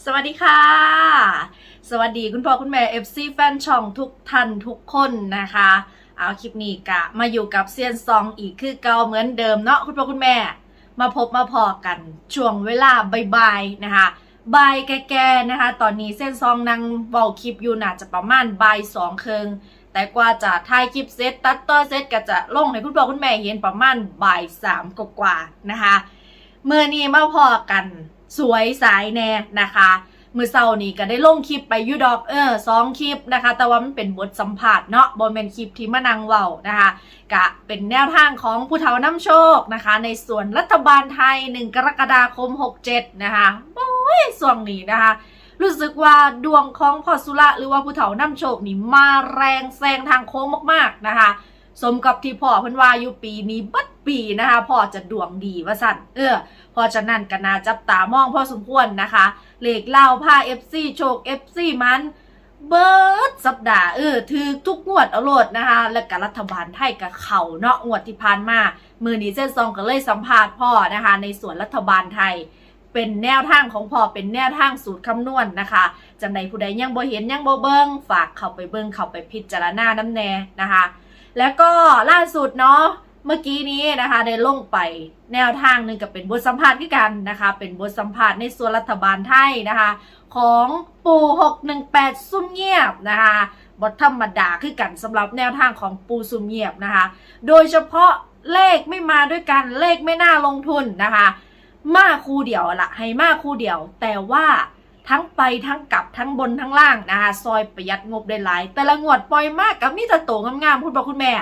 สวัสดีค่ะ สวัสดีคุณพ่อคุณแม่ FC แฟนช่องทุกท่านทุกคนนะคะ เอาคลิปนี้กะมาอยู่กับเซียนซองอีกคือเก่าเหมือนเดิมเนาะคุณพ่อคุณแม่ มาพบมาพอกันช่วงเวลาบ่ายๆนะคะบ่ายแก่ๆนะคะ ตอนนี้เส้นซองนางเบาคลิปอยู่น่าจะประมาณบ่ายสองเคิงแต่กว่าจะถ่ายคลิปเซตตัดต่อเซตก็จะลงให้คุณพ่อคุณแม่เห็นประมาณบ่ายสามกว่าๆนะคะเมื่อนี้มาพอกัน สวยสายแน่นะคะมือเศร้านี้ก็ได้ลงคลิปไปยูดอกเออสองคลิปนะคะ แต่ว่ามันเป็นบทสัมผัสเนาะบนเป็นคลิปที่มานังเว้านะคะกะเป็นแนวทางของผู้เฒ่าน้ำโชคนะคะ ในส่วนรัฐบาลไทย 1 กรกฎาคม 67 นะคะโอ้ยส่วงนี้นะคะ รู้สึกว่าดวงของพ่อสุระหรือว่าผู้เฒ่าน้ำโชคนี่มาแรงแซงทางโค้งมากๆนะคะ สมกับที่พ่อเพิ่นว่าอยู่ปีนี้บัดปีนะคะพ่อจะดวงดีว่าสั่นเออเพอฉะนั้นก็น่าจับตามองพ่อสมควรนะคะ เลขเล่าผ้า FC โชค FC มันเบิร์ดสัปดาห์เออถือทุกงวดเอาโลดนะคะ และกับรัฐบาลไทยกับเขาเนาะงวดที่ผ่านมา มือนี้เส้นซองก็เลยสัมภาษณ์พ่อนะคะ ในส่วนรัฐบาลไทย เป็นแนวทางของพ่อเป็นแนวทางสูตรคำนวณนะคะจังใดผู้ใดยังบ่เห็นยังบ่เบิงฝากเข้าไปเบิงเข้าไปพิจารณาน้ำแน่นะคะ แล้วก็ล่าสุดเนาะเมื่อกี้นี้นะคะได้ลงไปแนวทางหนึ่งกับเป็นบทสัมภาษณ์ที่กันนะคะ เป็นบทสัมภาษณ์ในส่วนรัฐบาลไทยนะคะ ของปู่ 618 ซุ่มเงียบนะคะบทธรรมดาคือกันสำหรับแนวทางของปูซุ่มเงียบนะคะ โดยเฉพาะเลขไม่มาด้วยกันเลขไม่น่าลงทุนนะคะ มาคู่เดียวละให้มาคู่เดียว แต่ว่า ทั้งไปทั้งกลับทั้งบนทั้งล่างนะคะซอยประหยัดงบได้หลาย แต่ละงวดปล่อยมากกับมีแต่โตงามๆคุณพ่อคุณแม่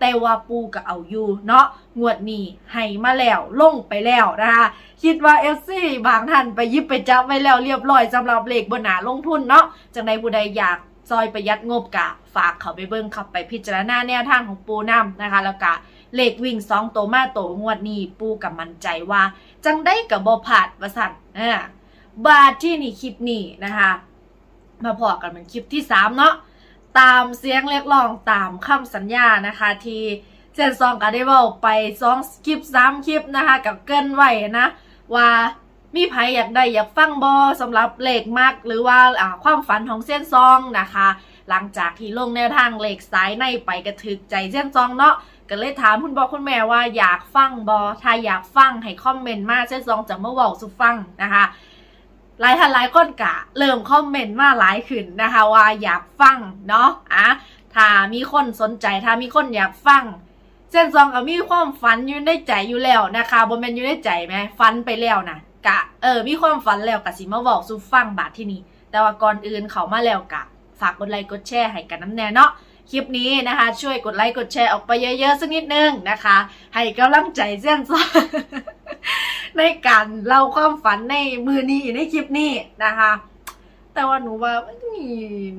แต่ว่าปูก็เอาอยู่เนาะงวดนี้ให้มาแล้วลงไปแล้วนะคะคิดว่าเอฟซีบางท่านไปยิบไปจับไว้แล้วเรียบร้อยสำหรับเลขบนหนาลงทุนเนาะจังใดผู้ใดอยากซอยประหยัดงบกะฝากเขาไปเบิ่งขับไปพิจารณาแนวทางของปูน้ำนะคะ แล้วก็เลขวิ่งสองโตมาโตงวดนี้ปูกับมั่นใจว่า จังได้กับบอผาดประสันอ่า บาทที่นี่คลิปนี้นะคะ มาพอกันเป็นคลิปที่สามเนาะตามเสียงเรียกร้องตามคำสัญญานะคะ ที่เซนซองก็ได้เว่าไปสองคลิปสามคลิปนะคะ กับเกินไว้นะ ว่ามีไผอยากได้อยากฟังบอสำหรับเลขมากหรือว่าความฝันของเส้นซองนะคะ หลังจากที่ลงแนวทางเลขสายในไปกระถึกใจเส้นซองเนาะก็เลยถามคุณบอกคุณแม่ว่าอยากฟังบอถ้าอยากฟังให้คอมเมนต์มาเส้นซองจะมาเว้าสุฟังนะคะ หลายท่านหลายคนกะ เริ่มคอมเมนต์มาหลายขึ้นนะคะว่าอยากฟังเนาะอะถ้ามีคนสนใจถ้ามีคนอยากฟังเส้นซองก็มีความฝันอยู่ในใจอยู่แล้วนะคะบนเป็นอยู่ในใจไหมฝันไปแล้วนะกะเออมีความฝันแล้วกะสิมาบอกสู่ฟังบาทที่นี่แต่ว่าก่อนอื่นเขามาแล้วกะ ฝากกดไลค์กดแชร์ให้กันน้ำแน่เนาะคลิปนี้นะคะ ช่วยกดไลค์กดแชร์ออกไปเยอะๆสักนิดนึงนะคะ ให้กำลังใจเส้นซอง ในการเล่าความฝันในมือนี้ในคลิปนี้นะคะ แต่ว่าหนูว่านี่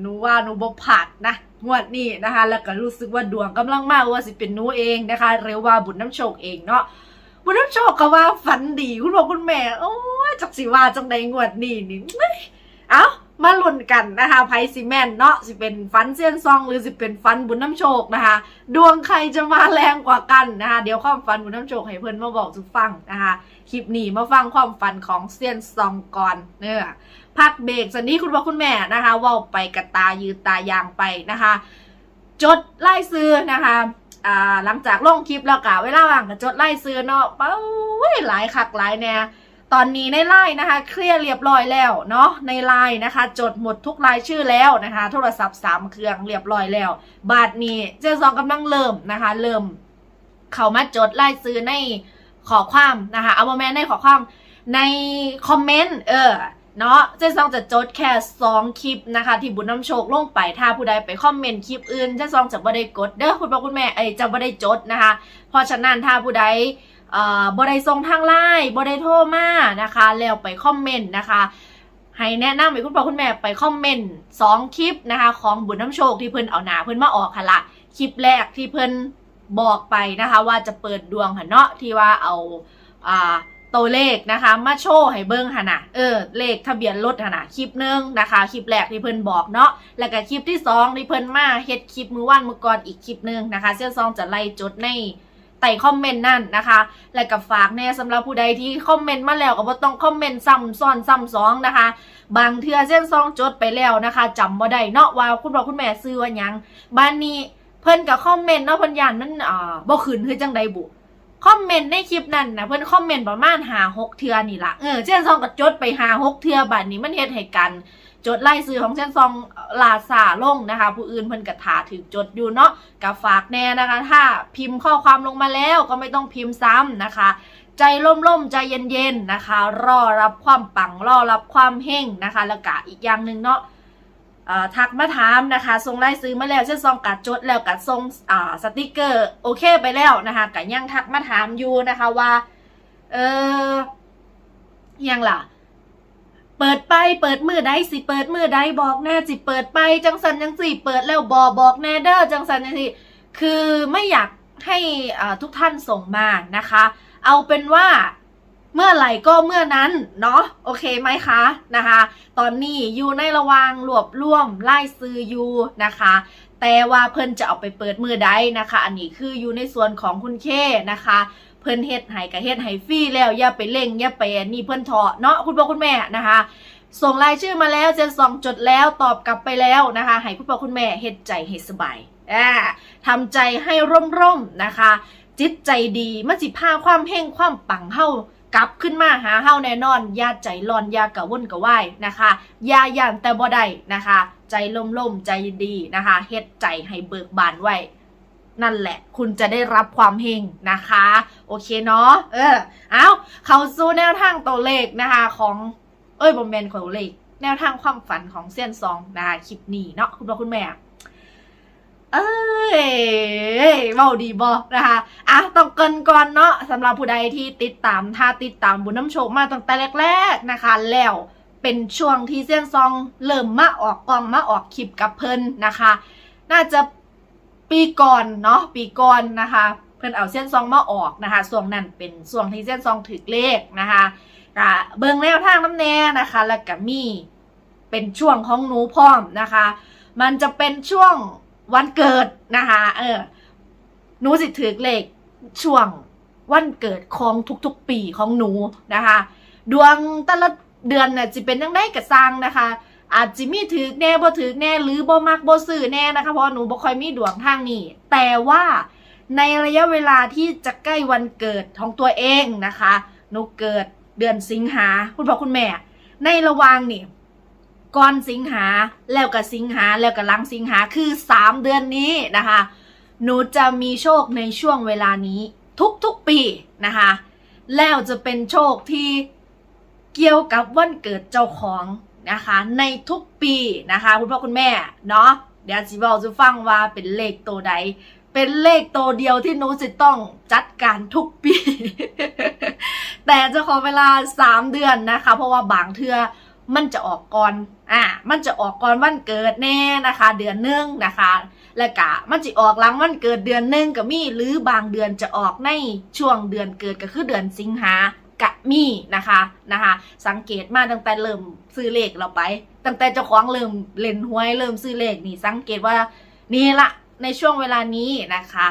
หนูว่าหนูบกผัดนะงวดนี้นะคะ แล้วก็รู้สึกว่าดวงกำลังมากว่าสิเป็นหนูเองนะคะเรือว่าบุญน้ำโชคเองเนาะบุญน้ำโชคก็ว่าฝันดีคุณพ่อคุณแม่โอ้จักสิว่าจังใดงวดนี้นี่เอ้ยเอ้า มาลุ้นกันนะคะไพซีแมนเนาะสิเป็นฟันเซียนซอง หรือสิเป็นฟันบุญน้ำโชคนะคะ ดวงใครจะมาแรงกว่ากันนะคะ เดี๋ยวความฝันบุญน้ำโชคให้เพื่อนมาบอกทุกฟังนะคะ คลิปนี้มาฟังความฝันของเซียนซองก่อนเนื้อพักเบรกสันนี้คุณพ่อคุณแม่นะคะว่าไปกระตายืนตายางไปนะคะ จดไล่ซื้อนะคะอ่าหลังจากลงคลิปแล้วกะเวลาว่างก็จดไล่ซื้อเนาะเป้าหลายคักหลายแน่ ตอนนี้ในไลน์นะคะ เคลียร์เรียบร้อยแล้วเนาะในไลน์นะคะ จดหมดทุกรายชื่อแล้วนะคะ โทรศัพท์สามเครื่องเรียบร้อยแล้ว บาทนี้เจซองกำลังเริ่มนะคะ เริ่ม เขามาจดไล่ซื้อในขอความนะคะเอาโมแมนในขอความในคอมเมนต์เออเนาะเจซองจะจดแค่สองคลิปนะคะ ที่บุญน้ำโชคลงไปถ้าผู้ใดไปคอมเมนต์คลิปอื่นเจซองจะบ่ได้กดเด้อคุณพ่อคุณแม่เอ้ยจะบ่ได้จดนะคะ เพราะฉะนั้นถ้าผู้ใด เอ่อบ่ได้ส่งทางไลน์บ่ได้โทรมานะคะ แล้วไปคอมเมนต์นะคะให้แนะนำให้คุณพ่อคุณแม่ไปคอมเมนต์สองคลิปนะคะ ของบุญน้ำโชคที่เพิ่นเอาหนาเพิ่นมาออกค่ะละคลิปแรกที่เพิ่นบอกไปนะคะ ว่าจะเปิดดวงค่ะเนาะที่ว่าเอาอ่าตัวเลขนะคะ มาโชว์ให้เบิ้งค่ะนะเออ เลขทะเบียนรถค่ะนะคลิปหนึ่งนะคะ คลิปแรกที่เพิ่นบอกเนาะ แล้วก็คลิปที่สองที่เพิ่นมาเฮ็ดคลิปมือว่านมือก่อนอีกคลิปหนึ่งนะคะ เสี่ยซองจะไล่จดใน ใต้คอมเมนต์นั่นนะคะ และก็ฝากแน่สำหรับผู้ใดที่คอมเมนต์มาแล้วก็บ่ต้องคอมเมนต์ซ้ำซ้อนซ้ำสองนะคะ บางเทื่อเส้นซองจดไปแล้วนะคะจำบ่ได้เนาะว่าคุณพ่อคุณแม่ซื้อว่าหยังบ้านนี้เพิ่นก็คอมเมนต์เนาะเพิ่นย่านมันอ่าบ่ขึ้นคือจังใดบุคอมเมนต์ในคลิปนั้นนะเพิ่นคอมเมนต์ประมาณหาหกเทือนี่ละเออเช่นซองก็จดไปหาหกเทือบัดนี้มันเฮ็ดให้กัน จดไล่ซื้อของเช่นซองลาซาลงนะคะ ผู้อื่นเพิ่นก็ถาถึงจดอยู่เนาะกับฝากแน่นะคะ ถ้าพิมพ์ข้อความลงมาแล้วก็ไม่ต้องพิมพ์ซ้ำนะคะ ใจล่มๆ ใจเย็นๆนะคะ รอรับความปังรอรับความเฮงนะคะ แล้วก็อีกอย่างหนึ่งเนาะทักมาถามนะคะส่งไล่ซื้อมาแล้วเช่นซองกัดจดแล้วกัดส่งสติกเกอร์โอเคไปแล้วนะคะกัยังทักมาถามอยู่นะคะว่าเออยังล่ะ เปิดไปเปิดมือใดสิ เปิดมือใดบอกแน่สิเปิดไปจังสันจังสิเปิดแล้วบอบอกแน่เด้อจังสันจังสิคือไม่อยากให้อ่าทุกท่านส่งมานะคะ เอาเป็นว่าเมื่อไหร่ก็เมื่อนั้นเนาะโอเคไหมคะนะคะ ตอนนี้อยู่ในระวางรวบรวมไล่ซื้ออยู่นะคะ แต่ว่าเพิ่นจะเอาไปเปิดมือใดนะคะ อันนี้คืออยู่ในส่วนของคุณเคนะคะ เพิ่นเฮ็ดให้กับเฮ็ดให้ฟรีแล้วอย่าไปเล่งอย่าไปนี่เพิ่นเถาะเนาะคุณพ่อคุณแม่นะคะส่งรายชื่อมาแล้วเจนสองจดแล้วตอบกลับไปแล้วนะคะให้คุณพ่อคุณแม่เฮ็ดใจให้สบายอ่าทำใจให้ร่มๆนะคะ จิตใจดีมันสิพาความเฮงความปังเฮากลับขึ้นมาหาเฮาแน่นอนยาใจร้อนยากระวนกระวายนะคะยาย่านแต่บ่ได้นะคะ ใจล่มๆใจดีนะคะเฮ็ดใจให้เบิกบานไว้ นั่นแหละ คุณจะได้รับความเฮงนะคะ โอเคเนาะเออเอาเขาสู่แนวทางตัวเลขนะคะของเอ้ยบอมแมนของตัวเลข แนวทางความฝันของเซียนซองนะคะคลิปนี้เนาะคุณพ่อคุณแม่เอ้ยเบาดีบอนะคะอะต้องเกินก่อนเนาะสำหรับผู้ใดที่ติดตามถ้าติดตามบุญน้ำโชคมาตั้งแต่แรกๆนะคะ แล้วเป็นช่วงที่เซียนซองเริ่มมาออกกองมาออกคลิปกับเพิ่นนะคะ น่าจะ ปีก่อนเนาะปีก่อนนะคะ เพิ่นเอาเส้นซองมาออกนะคะส่วงนั้นเป็นส่วงที่เส้นซองถึกเลขนะคะกะเบิ่งแนวทางน้ำแน่นะคะ แล้วก็มีเป็นช่วงของหนูพร้อมนะคะ มันจะเป็นช่วงวันเกิดนะคะ เออหนูสิถือเลขช่วงวันเกิดของทุกๆปีของหนูนะคะ ดวงแต่ละเดือนน่ะจะเป็นยังไงกระซังนะคะ อาจจะมีถือแน่บ่ถือแน่หรือบ่มักบ่ซื้อแน่นะคะเพราะหนูบ่ค่อยมีดวงทางนี้แต่ว่าในระยะเวลาที่จะใกล้วันเกิดของตัวเองนะคะหนูเกิดเดือนสิงหาคุณพ่อคุณแม่ ในระหว่างนี่ก่อนสิงหาแล้วก็สิงหาแล้วก็หลังสิงหาคือ 3 เดือนนี้นะคะ หนูจะมีโชคในช่วงเวลานี้ทุกๆปีนะคะ แล้วจะเป็นโชคที่เกี่ยวกับวันเกิดเจ้าของ นะคะ ในทุกปีนะคะ คุณพ่อคุณแม่เนาะเดี๋ยวจิบอกจะฟังว่าเป็นเลขตัวใด เป็นเลขตัวเดียวที่หนูจะต้องจัดการทุกปี แต่จะขอเวลา 3 เดือนนะคะ เพราะว่าบางเทือมันจะออกก่อน อะมันจะออกก่อนวันเกิดแน่นะคะ เดือนหนึงนะคะ และกะมันจะออกหลังวันเกิดเดือนหนึงก็มี หรือบางเดือนจะออกในช่วงเดือนเกิดก็คือเดือนสิงหา กะมีนะคะนะคะ สังเกตมาตั้งแต่เริ่มซื้อเลขเราไป ตั้งแต่เจ้าของเริ่มเล่นหวยเริ่มซื้อเลขนี่สังเกตว่านี่ละในช่วงเวลานี้นะคะ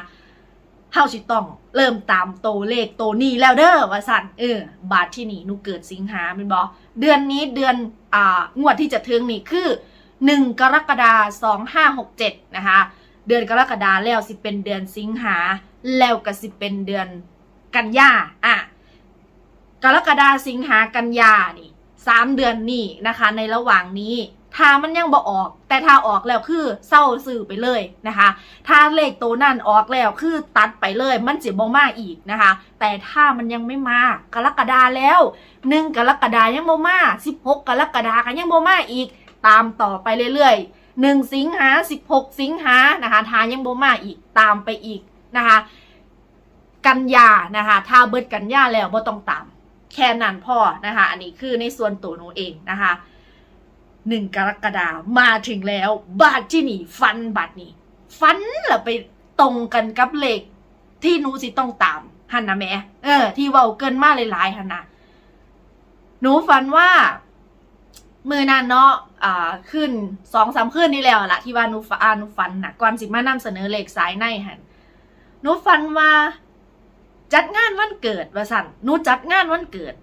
เฮาสิต้องเริ่มตามโตเลขโตนี้แล้วเด้อว่าสั่นเออบาทที่นี่นูเกิดสิงหาเป็นบอเดือนนี้เดือนอ่างวดที่จะถึงนี่คือ 1 กรกฎาคม2567 นะคะ เดือนกรกฎาแล้วสิเป็นเดือนสิงหาแล้วก็สิเป็นเดือนกันยาอะ กรกฎาสิงหากันยานี่สามเดือนนี่นะคะ ในระหว่างนี้ถ้ามันยังบ่ออก แต่ถ้าออกแล้วคือเศร้าสื่อไปเลยนะคะ ถ้าเลขตัวนั่นออกแล้วคือตัดไปเลย มันจะบ่มาอีกนะคะ แต่ถ้ามันยังไม่มากรกฎาแล้วหนึ่งกรกฎายังบ่มาสิบหกกรกฎาก็ยังบ่มาอีก ตามต่อไปเรื่อยๆหนึ่งสิงหาสิบหกสิงหานะคะทายังบ่มาอีกตามไปอีกนะคะ กันยานะคะ ถ้าเบิดกันยาแล้วบ่ต้องตาม แค่นั้นพอนะคะ อันนี้คือในส่วนตัวหนูเองนะคะหนึ่งกรกฎามาถึงแล้ว บาทที่นี่ฟันบัตรนี่ฟันละไปตรงกันกับเลขที่หนูสิต้องตามหันนะแม่เออ ที่เว้าเกินมากหลายๆหันนะหนูฝันว่ามือนั้นเนาะอ่าขึ้นสองสามขึ้นนี่แล้วละที่ว่าหนูฝันหนูฝันนะก่อนสิมานำเสนอเลขสายในหันหนูฝันว่า จัดงานวันเกิดว่าสันหนูจัดงานวันเกิด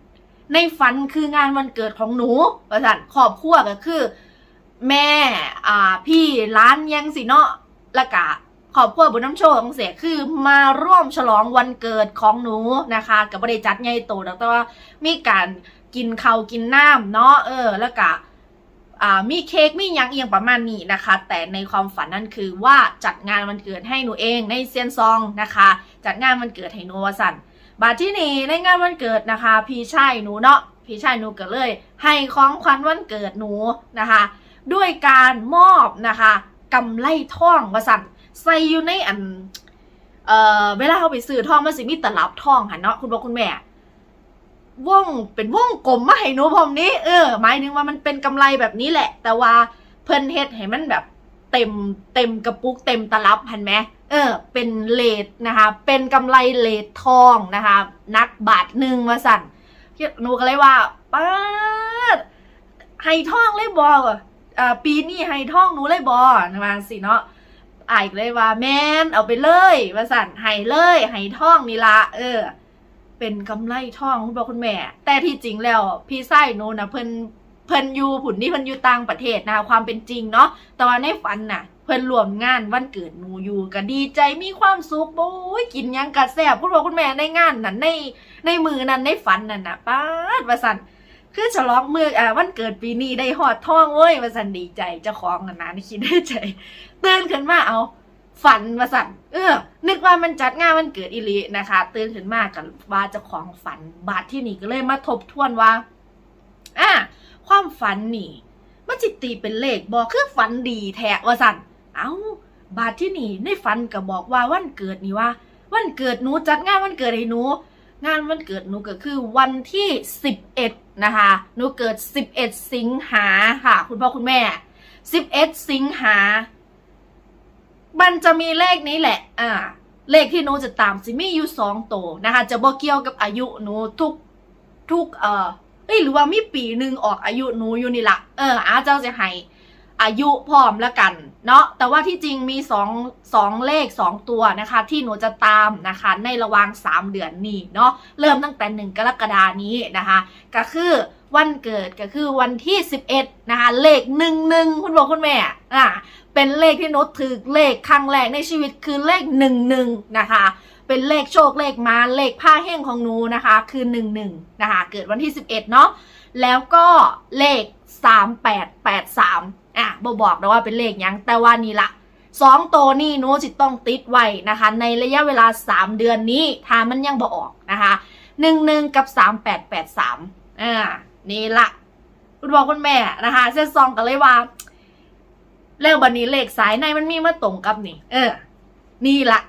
ในฝันคืองานวันเกิดของหนูว่าสันครอบครัวก็คือ แม่อ่าพี่ร้านยังสิเนาะล้วก็ครอบครัวบุญน้ำโชคของเสียคือมาร่วมฉลองวันเกิดของหนูนะคะกับบริจัดใหญ่โตแต่ว่ามีการกินเขากินน้ำเนาะเออ แล้วก็อ่า มีเค้กมียังเอียงประมาณนี้นะคะ แต่ในความฝันนั่นคือว่าจัดงานวันเกิดให้หนูเองในเซียนซองนะคะ จัดงานวันเกิดให้หนูวสันบาทที่นี่ในงานวันเกิดนะคะ พี่ชายหนูเนาะพี่ชายหนูก็เลย ให้ของขวัญวันเกิดหนูนะคะ ด้วยการมอบนะคะกำไลทองวสันใส่อยู่ในอันเอ่อเวลาเขาไปซื้อทองมันสิมีตลับทองค่ะเนาะคุณพ่อคุณแม่ วงเป็นวงกลมมาให้หนูผมนี้เออหมายถึงว่ามันเป็นกำไรแบบนี้แหละ แต่ว่าเพิ่นเฮ็ดให้มันแบบเต็มเต็มกระปุกเต็มตลับเห็นไหมเออ เป็นเลดนะคะ เป็นกำไรเลดทองนะคะ นักบาทหนึ่งมาสั่นหนูก็เลยว่าป้าดไฮทองเลยบอกอ่าปีนี้ไฮทองหนูเลยบอนะมาสิเนาะอายก็เลยว่าแมนเอาไปเลยมาสั่นไฮเลยไฮทองนี่ละเออ เป็นกำไรทองคุณพ่อคุณแม่ แต่ที่จริงแล้วพี่ไส้หนูนะเพิ่นเพิ่นอยู่ผุนนี่เพิ่นอยู่ต่างประเทศนะความเป็นจริงเนาะแต่ว่าในฝันน่ะ เพิ่นรวมงานวันเกิดหนูอยู่ก็ดีใจมีความสุขโอ้ยกินยังกะแซ่บคุณพ่อคุณแม่ในงานนั้นในในมือนั้นในฝันนั่นน่ะป้าดว่าซั่นคือฉลองมืออ่าวันเกิดปีนี้ได้หอดทองเว้ยว่าซั่นดีใจเจ้าของนั่นนะคิดได้ใจตื่นขึ้นมาเอา ฝันมาสั่นเออ นึกว่ามันจัดงานวันเกิดอิลินะคะ ตื่นขึ้นมากันว่าจ้าของฝัน บาทที่นี่ก็เลยมาทบทวนว่า อะความฝันนี่ มันจิตตีเป็นเลขบอกคือฝันดีแท้ว่าสั่นเอ้า บาทที่นี่ในฝันก็บอกว่าวันเกิดนี่ว่า วันเกิดหนูจัดงานวันเกิดให้หนูงานวันเกิดหนูก็คือวันที่สิบเอ็ดนะคะหนูเกิดสิบเอ็ดสิงหาค่ะ คุณพ่อคุณแม่สิบเอ็ดสิงหา มันจะมีเลขนี้แหละ อ่า เลขที่หนูจะตามสิมีอยู่สองโตวนะคะ จะบ่เกี่ยวกับอายุหนูทุกทุกเอ่อเอ้ยหรือว่ามีปีหนึ่งออกอายุหนูอยู่นี่ละเอออาเจ้าจะให้อายุพร้อมแล้วกัน เนาะแต่ว่าที่จริงมีสองสองเลขสองตัวนะคะ ที่หนูจะตามนะคะ ในระหว่างสามเดือนนี้เนาะเริ่มตั้งแต่หนึ่งกรกฎานี้นะคะ ก็คือวันเกิดก็คือวันที่สิบเอ็ดนะคะ เลขหนึ่งหนึ่งคุณพ่อคุณแม่อ่า เป็นเลขที่นุถือเลขครั้งแรกในชีวิตคือเลขหนึ่งหนึ่งนะคะ เป็นเลขโชคเลขมาเลขผ้าแห้งของหนูนะคะ คือหนึ่งหนึ่งนะคะ เกิดวันที่สิบเอ็ดเนาะแล้วก็เลขสามแปดแปดสามอะบอบอกนะว่าเป็นเลขยังแต่ว่านี่ละสองโตวนี่หนูจิตต้องติดไว้นะคะ ในระยะเวลาสามเดือนนี้ถ้ามันยังบอออกนะคะหนึ่งหนึ่งกับสามแปดแปดสามอ่านี่ละคุณบอกคุณแม่นะคะเส้นซองกันเลยว่า แล้วบันนี้เลขสายในมันมีมาตรงกับนี่ เออ นี่ละ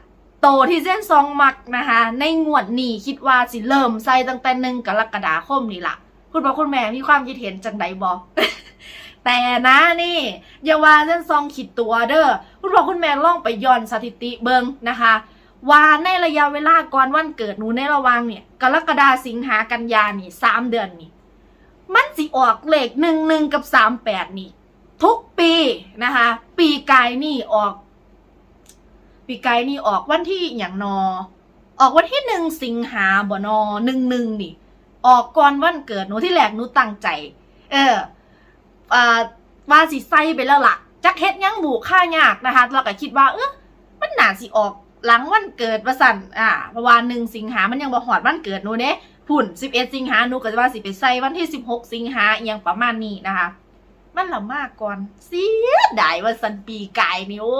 โตที่เส้นซองมักนะคะ ในงวดนี้คิดว่าสิเริ่มใส่ตั้งแต่หนึ่งกรกฎาคมนี่ละคุณพ่อคุณแม่มีความคิดเห็นจังใดบอแต่นะนี่ อย่าว่าเส้นซองขีดตัวเด้อคุณพ่อคุณแม่ลองไปย้อนสถิติเบิงนะคะว่าในระยะเวลาก่อนวันเกิดหนูในระว่างเนี่ย กรกฎาสิงหากันยานี่สามเดือนนี่ มันสิออกเลขหนึ่งหนึ่งกับสามแปดนี่ ทุกปีนะคะ ปีกายนี่ออก ปีกายนี่ออกวันที่อย่างนอ ออกวันที่หนึ่งสิงหาบ่นอหนึ่งหนึ่งนี่ ออกก่อนวันเกิดหนูที่แรกหนูตั้งใจ เอออ่าว่าสิใส่ไปแล้วล่ะจักเฮ็ดยังบุค่ายากนะคะเราก็คิดว่า เออมันน่าสิออกหลังวันเกิดประสันอ่าเพระว่าหนึ่งสิงหามันยังบ่หอดวันเกิดหนูเด้พุ่นสิบเอ็ดสิงหาหนูก็จะว่าสิไปใส่วันที่สิบหกสิงหาอหยังประมาณนี้นะคะ มันละมากก่อนเสียดายว่าสันปีกายนี่โอ้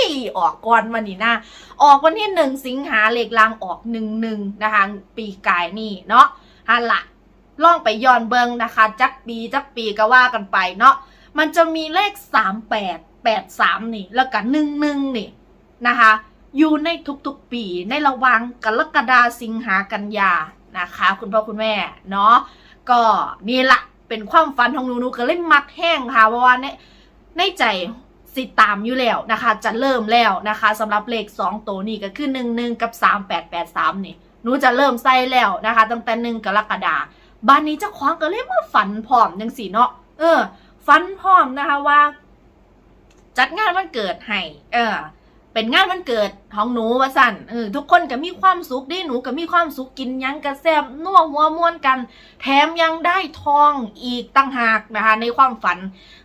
ยออกก่อนวันนี้นะ ออกวันที่หนึ่งสิงหาเลขลางออกหนึ่งหนึ่งนะคะปีกายนี่เนาะฮันละล่องไปย้อนเบิงนะคะ จักปีจักปีก็ว่ากันไปเนาะมันจะมีเลขสามแปดแปดสามนี่ แล้วก็หนึ่งหนึ่งนี่นะคะ อยู่ในทุกๆปีในระหว่างกรกฎาสิงหากันยานะคะ คุณพ่อคุณแม่เนาะก็นี่ละ เป็นความฝันของหนูหนูก็เล่นมักแห้งค่ะเพราะว่าในในใจสิตามอยู่แล้วนะคะ จะเริ่มแล้วนะคะสำหรับเลขสองตัวนี่ก็คือหนึ่งหนึ่งกับสามแปดแปดสามนี่หนูจะเริ่มใส่แล้วนะคะตั้งแต่หนึ่งกรกฎาบ้านนี้เจ้าของก็เลยมาฝันพร้อมยังสีเนาะเออฝันพร้อมนะคะว่า จัดงานวันเกิดให้เออ เป็นงานวันเกิดของหนูว่าสั่นเออทุกคนก็มีความสุขได้หนูก็มีความสุขกินยังกระแซบนัวหัวม้วนกัน แถมยังได้ทองอีกตั้งหากนะคะในความฝัน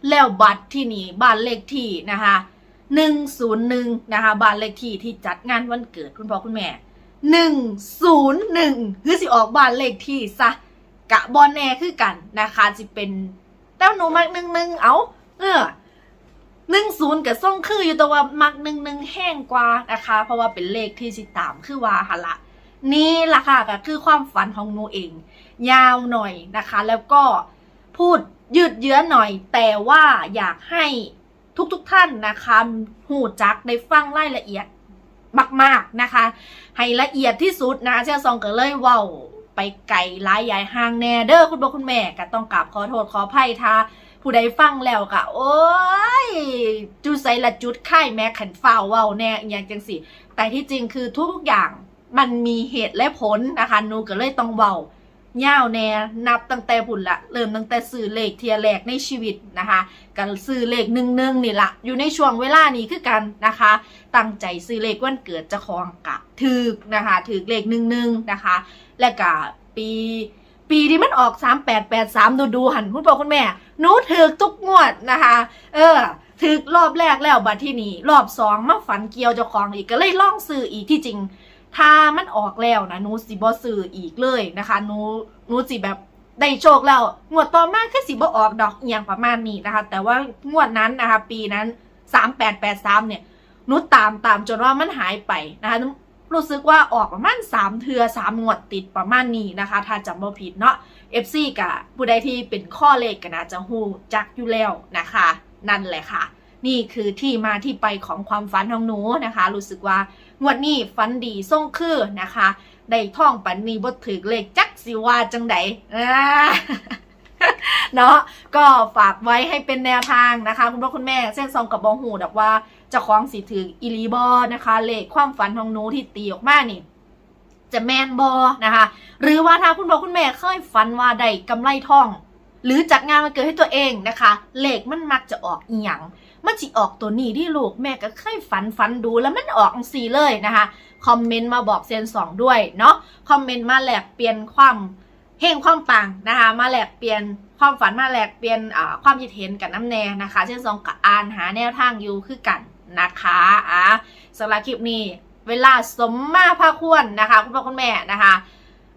แล้วบัตรที่นี่บ้านเลขที่นะคะหนึ่งศูนย์หนึ่งนะคะบ้านเลขที่ที่จัดงานวันเกิดคุณพ่อคุณแม่หนึ่งศูนย์หนึ่งคือสิออกบ้านเลขที่ซะกะบอลแน่คือกันนะคะสิเป็นเต้าหนูมักหนึ่งหนึ่งเอาเออ หนึ่งศูนย์กับส่งคืออยู่แต่ว่ามักหนึ่งหนึ่งแห้งกว่านะคะ เพราะว่าเป็นเลขที่สิตามคือว่าหนละนี่ล่ะค่ะก็คือความฝันของหนูเอง ยาวหน่อยนะคะ แล้วก็พูดยืดเยื้อหน่อย แต่ว่าอยากให้ทุกๆทท่านนะคะหูจักได้ฟังรายละเอียดมากๆนะคะ ให้ละเอียดที่สุดนะคะเช่ซองก็เลยเว้าไปไกลหลายใหญ่ห่างแน่เด้อคุณพ่อคุณแม่ก็ต้องกราบขอโทษขออภัยท่า ผู้ใดฟังแล้วก็โอ้ยจุดใส่ละจุดไข่แม่ขันฝ้าวเว้าแน่อย่างจังสิแต่ที่จริงคือทุกๆอย่างมันมีเหตุและผลนะคะนูก็เลยต้องเว้าย่าวแน่นับตั้งแต่ผุนละเริ่มตั้งแต่ซื้อเลขเทียแรกในชีวิตนะคะกันซื้อเลขหนึ่งหนึ่งนี่ละอยู่ในช่วงเวลานี้คือกันนะคะ ตั้งใจซื้อเลขวันเกิดจะคลองกะถือนะคะถือเลขหนึ่งหนึ่งนะคะ และก็ปี ปีที่มันออก 3883 ดูดูหันคุณพ่อคุณแม่หนูถือทุกงวดนะคะ เออถือรอบแรกแล้วบัดที่นี่รอบสองมาฝันเกี่ยวเจ้าของอีกก็เลยล่องซื้ออีกที่จริง ถ้ามันออกแล้วนะหนูสิบ่ซื้ออีกเลยนะคะหนูหนูสิแบบได้โชคแล้วงวดต่อมาคือสิบ่ออกดอกเอียงประมาณนี้นะคะ แต่ว่างวดนั้นนะคะ ปีนั้น 3883 เนี่ยหนูตามตามจนว่ามันหายไปนะคะ รู้สึกว่าออกประมาณ3เทือ3งวดติดประมาณนี้นะคะ ถ้าจำบ่ผิดเนาะ FC กับผู้ใดที่เป็นข้อเลขก็น่าจะฮู้จักอยู่แล้วนะคะ นั่นแหละค่ะ นี่คือที่มาที่ไปของความฝันของหนูนะคะ รู้สึกว่างวดนี้ฝันดีส่งคือนะคะได้ท่องปันนี้บ่ถึกเลขจักสิว่าจังไดเนาะก็ฝากไว้ให้เป็นแนวทางนะคะ คุณพ่อคุณแม่เส้นซองกับบองหูดอกว่า จะคล้าของสิถืออีหลีบอนะคะ เลขความฝันของหนูที่ตีออกมานี่จะแมนบอนะคะ หรือว่าถ้าคุณพ่อคุณแม่เคยฝันว่าได้กำไรทอง หรือจัดงานมาเกิดให้ตัวเองนะคะ เลขมันมักจะออกอีหยังมันจิออกตัวนี้ที่ลูกแม่ก็เคยฝันฝันดูแล้วมันออกอังสีเลยนะคะ คอมเมนต์มาบอกเซนสองด้วยเนาะคอมเมนต์มาแหลกเปลี่ยนความเฮงความปังนะคะ มาแหลกเปลี่ยนความฝันมาแหลกเปลี่ยนความคิดเห็นกับน้ำแน่นะคะ เช่นสองกับอ่านหาแนวทางอยู่คือกัน นะคะอะสำหรับคลิปนี้ เวลาสมมาพาควรนะคะ คุณพ่อคุณแม่นะคะ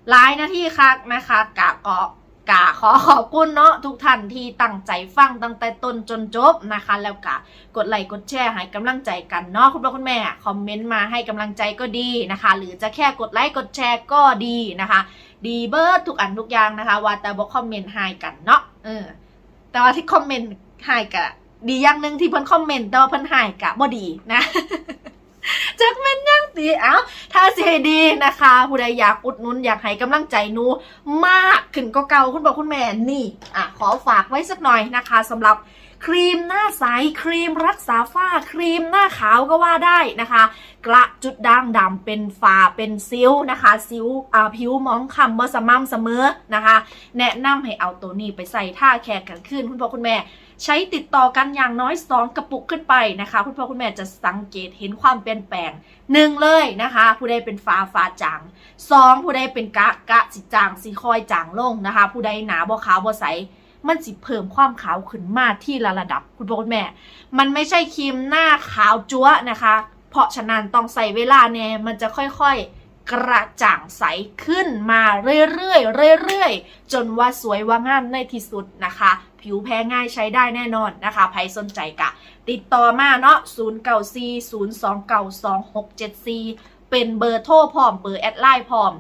หลายหน้าที่คักนะคะกะเกาะกะขอขอบคุณเนาะทุกท่านที่ตั้งใจฟังตั้งแต่ต้นจนจบนะคะ แล้วกะกดไลค์กดแชร์ให้กำลังใจกันเนาะคุณพ่อคุณแม่คอมเมนต์มาให้กำลังใจก็ดีนะคะ หรือจะแค่กดไลค์กดแชร์ก็ดีนะคะ ดีเบิร์ดทุกอันทุกอย่างนะคะว่าแต่บอกคอมเมนต์ให้กันเนาะเออแต่ว่าที่คอมเมนต์ให้กะ ดีอย่างหนึ่งที่เพิ่นคอมเมนต์แต่ว่าเพิ่นหายกะบ่ดีนะจักแม่นยังตีเอ้าถ้าสิให้ดีนะคะ ผู้ใดอยากอุดหนุนอยากให้กำลังใจนูมากขึ้นก็เก่าคุณบอกคุณแม่นี่อะขอฝากไว้สักหน่อยนะคะสำหรับ ครีมหน้าใสครีมรักษาฝ้าครีมหน้าขาวก็ว่าได้นะคะ กระจุดด่างดำเป็นฝ้าเป็นซิวนะคะซิวผิวมองคล้ำบ่สม่ำเสมอนะคะ แนะนำให้เอาตัวนี้ไปใส่ท่าแคร์กันขึ้นคุณพ่อคุณแม่ใช้ติดต่อกันอย่างน้อย 2 กระปุกขึ้นไปนะคะ คุณพ่อคุณแม่จะสังเกตเห็นความเปลี่ยนแปลงหนึ่งเลยนะคะ ผู้ใดเป็นฟ้าฟ้าจางสองผู้ใดเป็นกะกะสิจางสิคอยจางลงนะคะ ผู้ใดหนาบ่ขาวบ่ใส มันสิเพิ่มความขาวขึ้นมาที่ละระดับคุณพ่อคุณแม่ มันไม่ใช่ครีมหน้าขาวจั๊วนะคะ เพราะฉะนั้นต้องใส่เวลาแน่มันจะค่อยๆกระจ่างใสขึ้นมาเรื่อยๆเรื่อยๆ จนว่าสวยว่างามในที่สุดนะคะ ผิวแพ้ง่ายใช้ได้แน่นอนนะคะใครสนใจกะ ติดต่อมาเนาะ0 9 4 0 2 9 2 6 7 4 เป็นเบอร์โทรพร้อม เบอร์แอดไลน์พร้อม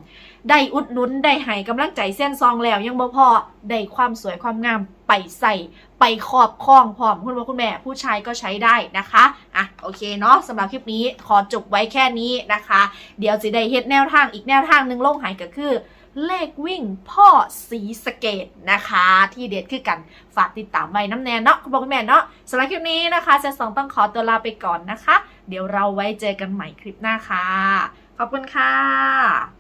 ได้อุดหนุนได้ให้กำลังใจเส้นซองแล้ว ยังบ่พอได้ความสวยความงามไปใส่ไปขอบคล้องพร้อมคุณพ่อคุณแม่ ผู้ชายก็ใช้ได้นะคะอะโอเคเนาะสำหรับคลิปนี้ขอจบไว้แค่นี้นะคะ เดี๋ยวจะได้เฮ็ดแนวทางอีกแนวทางหนึ่งลงหายก็คือเลขวิ่งพ่อสีสเกตนะคะ ที่เด็ดคือกันฝากติดตามไว้น้ำแนนเนาะคุณพ่อคุณแม่เนาะสำหรับคลิปนี้นะคะเซนสองต้องขอตัวลาไปก่อนนะคะ เดี๋ยวเราไว้เจอกันใหม่คลิปหน้าค่ะ ขอบคุณค่ะ